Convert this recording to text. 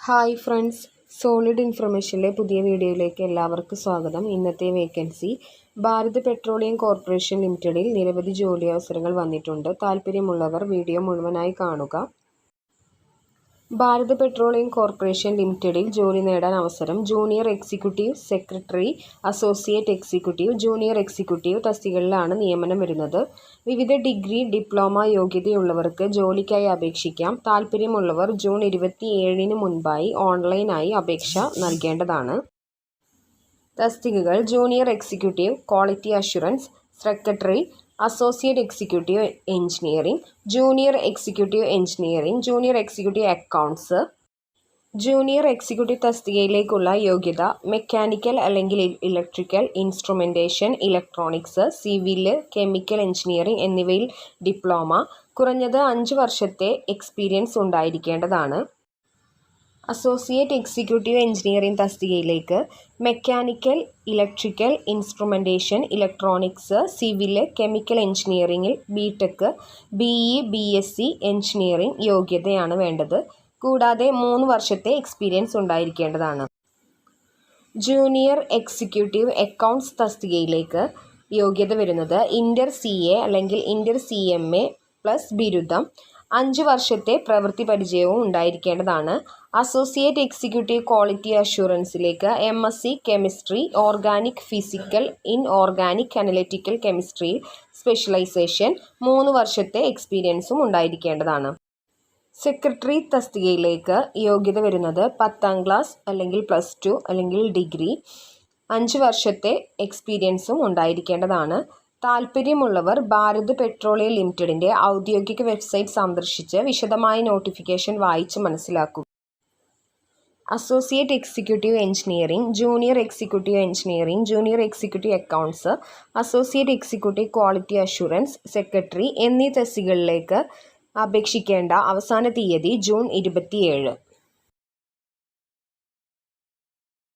Hi friends. Solid ഇൻഫർമേഷനിലെ പുതിയ വീഡിയോയിലേക്ക് എല്ലാവർക്കും സ്വാഗതം. ഇന്നത്തെ വേക്കൻസി. ഭാരത് പെട്രോളിയം കോർപ്പറേഷൻ ലിമിറ്റഡിൽ നിരവധി ജോലി അവസരങ്ങൾ വന്നിട്ടുണ്ട്. താല്പര്യമുള്ളവർ വീഡിയോ മുഴുവനായി കാണുക. ഭാരത് പെട്രോളിയം കോർപ്പറേഷൻ ലിമിറ്റഡിൽ ജോലി നേടാൻ അവസരം junior executive secretary associate executive junior executive തസ്തികകളിലാണ് നിയമനം വരുന്നത്. വിവിധ ഡിഗ്രി ഡിപ്ലോമ യോഗ്യതയുള്ളവർക്ക് ജോലിക്കായി അപേക്ഷിക്കാം. താൽപ്പര്യമുള്ളവർ ജൂൺ ഇരുപത്തിയേഴിന് മുൻപായി ഓൺലൈനായി അപേക്ഷ നൽകേണ്ടതാണ്. തസ്തികകൾ junior executive quality assurance secretary associate executive engineering junior executive engineering junior executive accounts junior executive തസ്തികയിലേക്കുള്ള യോഗ്യത മെക്കാനിക്കൽ അല്ലെങ്കിൽ electrical instrumentation electronics civil chemical engineering എന്നിവയിൽ ഡിപ്ലോമ കുറഞ്ഞത് അഞ്ച് വർഷത്തെ എക്സ്പീരിയൻസ് ഉണ്ടായിരിക്കേണ്ടതാണ്. അസോസിയേറ്റ് എക്സിക്യൂട്ടീവ് എഞ്ചിനീയറിംഗ് തസ്തികയിലേക്ക് mechanical electrical instrumentation electronics civil chemical എഞ്ചിനീയറിംഗിൽ B tech B E B S C engineering യോഗ്യതയാണ് വേണ്ടത്. കൂടാതെ മൂന്ന് വർഷത്തെ എക്സ്പീരിയൻസ് ഉണ്ടായിരിക്കേണ്ടതാണ്. ജൂനിയർ എക്സിക്യൂട്ടീവ് അക്കൗണ്ട്സ് തസ്തികയിലേക്ക് യോഗ്യത വരുന്നത് ഇന്റർ സി എ അല്ലെങ്കിൽ inter C M A plus ബിരുദം. അഞ്ച് വർഷത്തെ പ്രവൃത്തി പരിചയവും ഉണ്ടായിരിക്കേണ്ടതാണ്. Associate executive quality അഷ്യൂറൻസിലേക്ക് M S C chemistry organic physical inorganic analytical chemistry specialisation മൂന്ന് വർഷത്തെ എക്സ്പീരിയൻസും ഉണ്ടായിരിക്കേണ്ടതാണ്. സെക്രട്ടറി തസ്തികയിലേക്ക് യോഗ്യത വരുന്നത് പത്താം ക്ലാസ് അല്ലെങ്കിൽ പ്ലസ് ടു അല്ലെങ്കിൽ ഡിഗ്രി. അഞ്ച് വർഷത്തെ എക്സ്പീരിയൻസും ഉണ്ടായിരിക്കേണ്ടതാണ്. താൽപ്പര്യമുള്ളവർ ഭാരത് പെട്രോളിയം ലിമിറ്റഡിന്റെ ഔദ്യോഗിക വെബ്സൈറ്റ് സന്ദർശിച്ച് വിശദമായ നോട്ടിഫിക്കേഷൻ വായിച്ച് മനസ്സിലാക്കുക associate executive engineering junior executive engineering junior executive accounts associate executive quality assurance secretary എന്നീ തസ്തികകളിലേക്ക് അപേക്ഷിക്കേണ്ട അവസാന തീയതി ജൂൺ ഇരുപത്തിയേഴ്.